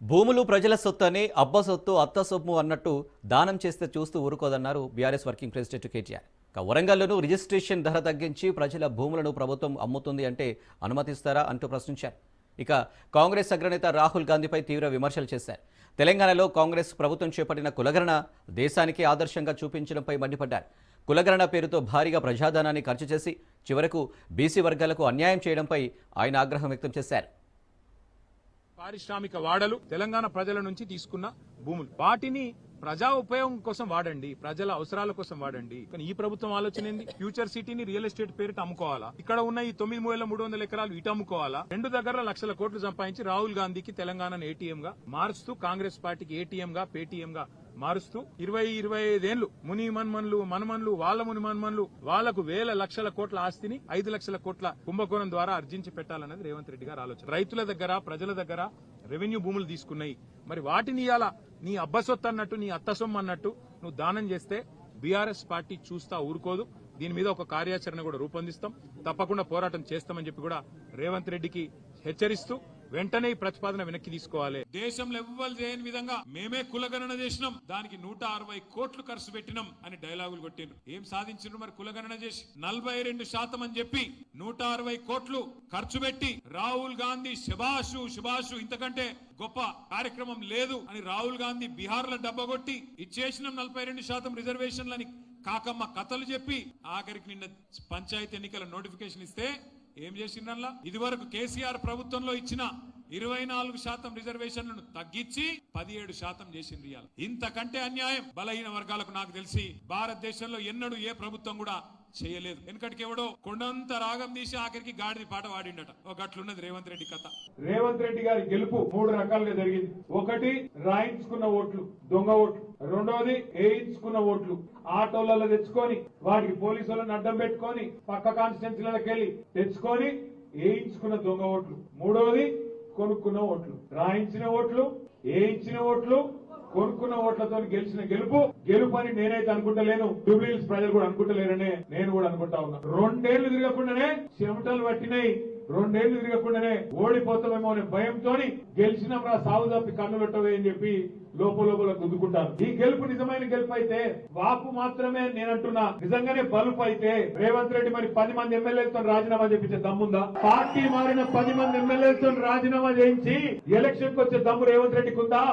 భూములు ప్రజల సొత్తు అని అబ్బ సొత్తు అత్త సొమ్ము అన్నట్టు దానం చేస్తే చూస్తూ ఊరుకోదన్నారు బీఆర్ఎస్ వర్కింగ్ ప్రెసిడెంట్ కేటీఆర్. ఇక వరంగల్లోనూ రిజిస్ట్రేషన్ ధర తగ్గించి ప్రజల భూములను ప్రభుత్వం అమ్ముతుంది అంటే అనుమతిస్తారా అంటూ ప్రశ్నించారు. ఇక కాంగ్రెస్ అగ్రనేత రాహుల్ గాంధీపై తీవ్ర విమర్శలు చేశారు. తెలంగాణలో కాంగ్రెస్ ప్రభుత్వం చేపట్టిన కులగరణ దేశానికి ఆదర్శంగా చూపించడంపై మండిపడ్డారు. కులగరణ పేరుతో భారీగా ప్రజాధనాన్ని ఖర్చు చేసి చివరకు బీసీ వర్గాలకు అన్యాయం చేయడంపై ఆయన ఆగ్రహం వ్యక్తం చేశారు. పారిశ్రామిక వాడలు తెలంగాణ ప్రజల నుంచి తీసుకున్న భూములు. వాటిని ప్రజా ఉపయోగం కోసం వాడండి ప్రజల అవసరాల కోసం వాడండి. కానీ ఈ ప్రభుత్వం ఆలోచన ఏంది? ఫ్యూచర్ సిటీని రియల్ ఎస్టేట్ పేరిట అమ్ముకోవాలా? ఇక్కడ ఉన్న ఈ తొమ్మిది వేల మూడు వందల ఎకరాలు ఇటు అమ్ముకోవాలా? రెండు దగ్గర లక్షల కోట్లు సంపాదించి రాహుల్ గాంధీకి తెలంగాణను ఏటీఎం గా మారుస్తూ కాంగ్రెస్ పార్టీకి ఏటీఎం గా పేటీఎం గా మారుస్తూ ఇరవై ఇరవై ఐదేళ్ళు ముని మన్మన్లు మనమన్లు వాళ్ళ ముని మన్మన్లు వాళ్ళకు వేల లక్షల కోట్ల ఆస్తిని ఐదు లక్షల కోట్ల కుంభకోణం ద్వారా అర్జించి పెట్టాలన్నది రేవంత్ రెడ్డి గారు ఆలోచన. రైతుల దగ్గర ప్రజల దగ్గర రెవెన్యూ భూములు తీసుకున్నాయి. మరి వాటిని ఇవాళ నీ అబ్బసొత్తు అన్నట్టు నీ అత్తసొమ్మ అన్నట్టు నువ్వు దానం చేస్తే బీఆర్ఎస్ పార్టీ చూస్తా ఊరుకోదు. దీని మీద ఒక కార్యాచరణ కూడా రూపొందిస్తాం. తప్పకుండా పోరాటం చేస్తామని చెప్పి కూడా రేవంత్ రెడ్డికి హెచ్చరిస్తూ వెంటనే ఈ ప్రతిపాదన వెనక్కి తీసుకోవాలి. దేశంలో ఎవ్వరు చేయని విధంగా మేమే కులగణన చేసినాం. దానికి నూట అరవై కోట్లు ఖర్చు పెట్టినాం అని డైలాగులు కొట్టిండ్రు. ఏం సాధించిండ్రు మరి కులగణన చేసి? నలభై రెండు శాతం అని చెప్పి నూట అరవై కోట్లు ఖర్చు పెట్టి రాహుల్ గాంధీ శుభాషు శుభాషు ఇంతకంటే గొప్ప కార్యక్రమం లేదు అని రాహుల్ గాంధీ బీహార్లో డబ్బగొట్టి ఇచ్చేసిన నలభై రెండు శాతం రిజర్వేషన్లని. కాకమ్మ కథలు చెప్పి ఆఖరికి నిన్న పంచాయతీ ఎన్నికల నోటిఫికేషన్ ఇస్తే ఏం చేసిండ్రల్ ఇది వరకు కేసీఆర్ ప్రభుత్వంలో ఇచ్చిన ఇరవై నాలుగు శాతం రిజర్వేషన్లను తగ్గించి పదిహేడు శాతం చేసింది ఇవాళ ఇంతకంటే అన్యాయం బలహీన వర్గాలకు నాకు తెలిసి భారతదేశంలో ఎన్నడూ ఏ ప్రభుత్వం కూడా చేయలేదు. వెనకటికి ఎవడో కొండంత రాగం తీసి ఆఖరికి గాడిది పాట వాడిండట ఒక గట్లున్నది రేవంత్ రెడ్డి కథ. రేవంత్ రెడ్డి గారి గెలుపు మూడు రకాలుగా జరిగింది. ఒకటి రాయించుకున్న ఓట్లు దొంగ ఓట్లు. రెండోది వేయించుకున్న ఓట్లు. ఆటోలలో తెచ్చుకొని వాటికి పోలీసు వాళ్ళని అడ్డం పెట్టుకొని పక్క కాన్స్టిట్యున్సీలకు వెళ్ళి తెచ్చుకొని వేయించుకున్న దొంగ ఓట్లు. మూడోది కొనుక్కున్న ఓట్లు. రాయించిన ఓట్లు వేయించిన ఓట్లు. కొనుక్కున్న ఓట్లతో గెలిచిన గెలుపు గెలుపు అని నేనైతే అనుకుంటలేను. జూబ్లీహిల్స్ ప్రజలు కూడా అనుకుంటలేరనే నేను కూడా అనుకుంటా ఉన్నా. రెండేళ్ళు తిరగకుండానే చెమటలు పట్టినాయి. రెండేళ్ళు తిరగకుండానే ఓడిపోతామేమో అనే భయంతో గెలిచినాం రా సాగు తప్పి కన్ను పెట్టవే అని చెప్పి లోపల లోపల గుద్దుకుంటారు. ఈ గెలుపు నిజమైన గెలుపు అయితే వాపు మాత్రమే నేను అంటున్నా. నిజంగానే బలుపు అయితే రేవంత్ రెడ్డి మరి పది మంది ఎమ్మెల్యేలతో రాజీనామా చేపించే దమ్ముందా? పార్టీ మారిన పది మంది ఎమ్మెల్యేలతో రాజీనామా చేయించి ఎలక్షన్కి వచ్చే దమ్ము రేవంత్ రెడ్డికి ఉందా?